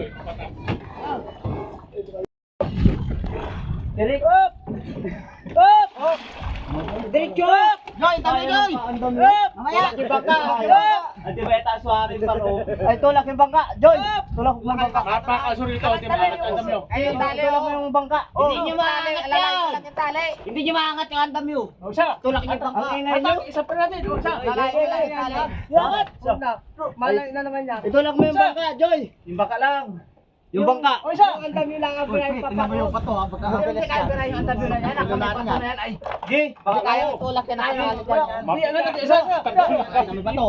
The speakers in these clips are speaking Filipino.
Direk up! Up! Diretso! Joy, tabi Joy! Up! Mamaya! Bangka! Ati ba ita suwari pa ro? Ay, tulak yung bangka! Joy! Tulak yung bangka! Napakasurito, di ba? Ang dami, oh. Ayun, tali mo yung bangka! Hindi nyo maangat yung tali! Hindi nyo maangat yung andam nyo. Oh, siya. Tulak yung bangka. Ang ingay nyo! Isa pa natin, oh, siya. Lalay, lalay, lalay! Bakit? Malay na naman yan! Itulak mo yung bangka, Joy! Yung bangka lang! Yung bangka! Oh, siya. Ang dami lang ang pinay papato! yung pato ha, pagkakapilis ka! Ang dami na yan! Ang dami na yan! Ay! Gi! Baka Kaya tulak yan ang yan. Hindi, ano natin, isa. Ano ba to?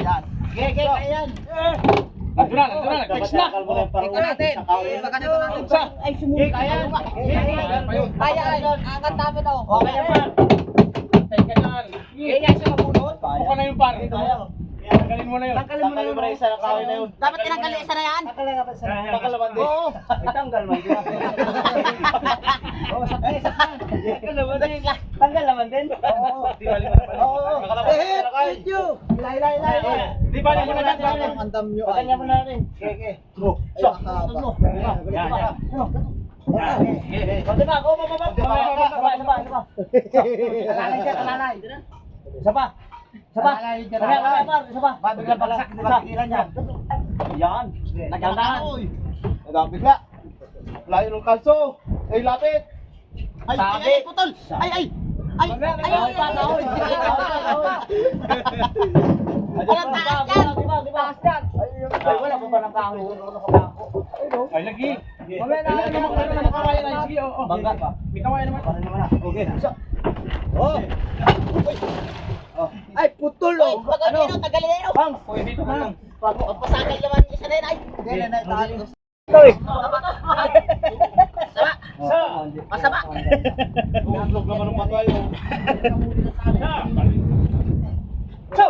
Yan. Ge, ge, kaya yan. Nandun na, nandun na, nag-text na. Ito natin. Baka natin. Sa. Ay, sumunod. Kaya. Kaya. Angat namin daw. Okay par. Teka yan. Kaya yan siya mabunod. Buka na yung par. Tanggalin mo na yun. Tanggalin mo na yun. Na kawin na yun. Dapat tinanggal isa na yan. Tanggal na isa na yan. Tanggal naman din. Oo. Tanggal man din. Oo, sakay, sakay. Tanggal naman din. Tanggal naman din. Oo. Oo. Eh, thank you. Ilay, ilay, ilay. Di ba, di ba natin? Ang andam nyo. Pagkanya mo na rin. Okay, okay. So, mo. Yan, yan. O, diba? Go, go, go, go. Isa pa, isa pa, isa pa. Talalay siya, talalay. Isa pa. Isa pa. Isa pa, isa pa, isa pa. Bigla bagsak, isa. yan. Nagandaan. Nagapit ka. Layo ng kalso. Ay, lapit. Ay, ay, ay, putol. Ay, ay. Ay, ay, ay, ay, ay, Walang taas yan. Taas yan. Ay, wala pa ba ng kahoy? Wala pa ba Ay, lagi. Mamaya na, ano naman, naman, kawayan na. Sige, oh, oh. Bangga pa. May kawayan naman. Para naman na. Okay. Oh. Ay, putol oh. Ano? Tagalin na yun. Bang. Okay, dito ka lang. Pagpasagal naman isa na yun ay. Hindi na na. Sa. Masama. Tutlog naman ng patayo. Sa. So.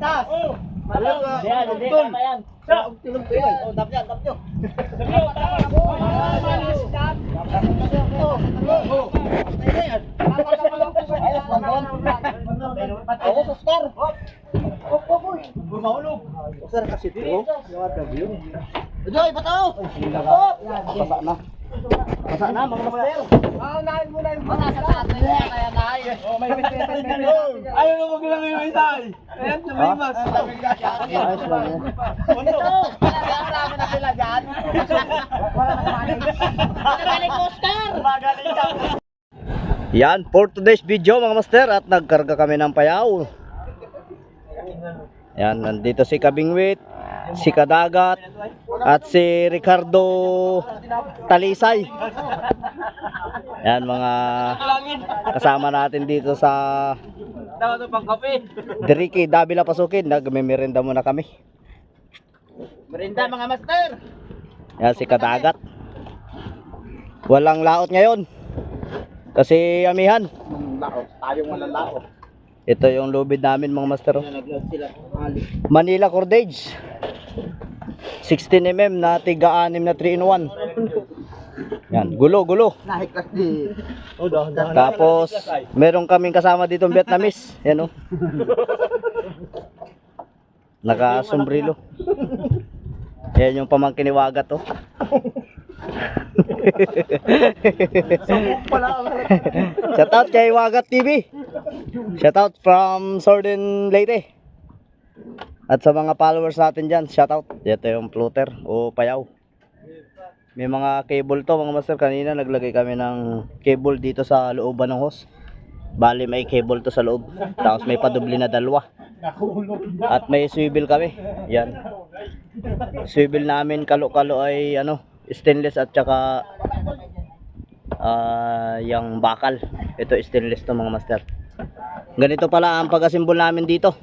Tas. Oh. Yan, hindi tama yan. Sa. Tulog ko yan. Oh, dap yan, dap nyo. Sabi, oh, tama. Ako, Oscar. Hop, hop, hop. Mahulog. Oscar kasi ito. Yung interview. Joy, bato! Hop! Basa na. Basa na, mga master. Ah, unahin mo na yung basa sa taas. Kaya nahay. Oh, may Ayaw na maglang yung isa. Ayan, tumimas. Ayos lang yan. Ito. Marami na sila dyan. Wala na Magaling ko, Oscar. Magaling ka. Yan, for today's video mga master at nagkarga kami ng payaw. Yan, nandito si Kabingwit, si Kadagat, at si Ricardo Talisay. Yan mga kasama natin dito sa. Diriki Davila Pasukin. Nagmemerenda muna kami. Merinda mga master. Yan si Kadagat. Walang laot ngayon. Kasi amihan. Laot. Tayong walang laot. Ito yung lubid namin mga master. oh. Manila Cordage 16mm na tiga 6 na 3 in 1 yan gulo gulo di. tapos meron kaming kasama dito Vietnamese yan o naka sombrero yan yung pamangkin ni Wagat oh. Shout out kay Wagat TV. Shout out from Sorden Leyte. At sa mga followers natin dyan, shout out. Ito yung floater o payaw. May mga cable to mga master. Kanina naglagay kami ng cable dito sa looban ng hose. Bali may cable to sa loob. Tapos may padubli na dalawa. At may swivel kami. Yan. Swivel namin kalo-kalo ay ano, stainless at saka ah yung bakal. Ito stainless to mga master. Ganito pala ang pag-assemble namin dito.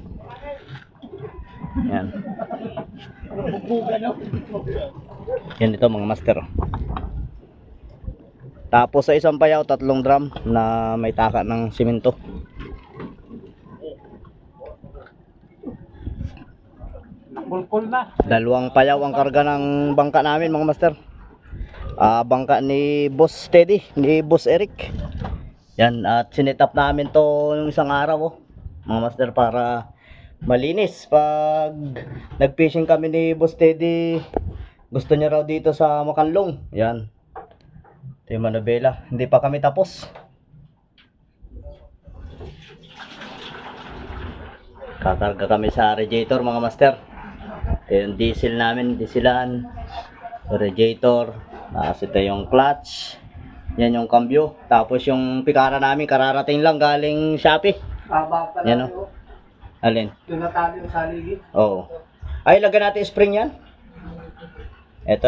Yan. Yan ito mga master. Tapos sa isang payaw, tatlong drum na may taka ng simento. Kulkul na. Dalawang payaw ang karga ng bangka namin mga master. Ah, bangka ni Boss Teddy, ni Boss Eric. Yan, at sinetap namin to nung isang araw oh, mga master para malinis. Pag nag-fishing kami ni Boss Teddy, gusto niya raw dito sa Makanlong. Yan. Ito yung Manabela. Hindi pa kami tapos. Kakarga kami sa radiator mga master. Ito yung diesel namin, dieselan. Radiator. Tapos ito yung clutch. Yan yung cambio. Tapos yung pikara namin, kararating lang galing Shopee. Haba pa Yan lang o. yun. Alin? Yung natali yung saligid. Oo. Ay, lagyan natin spring yan. Ito.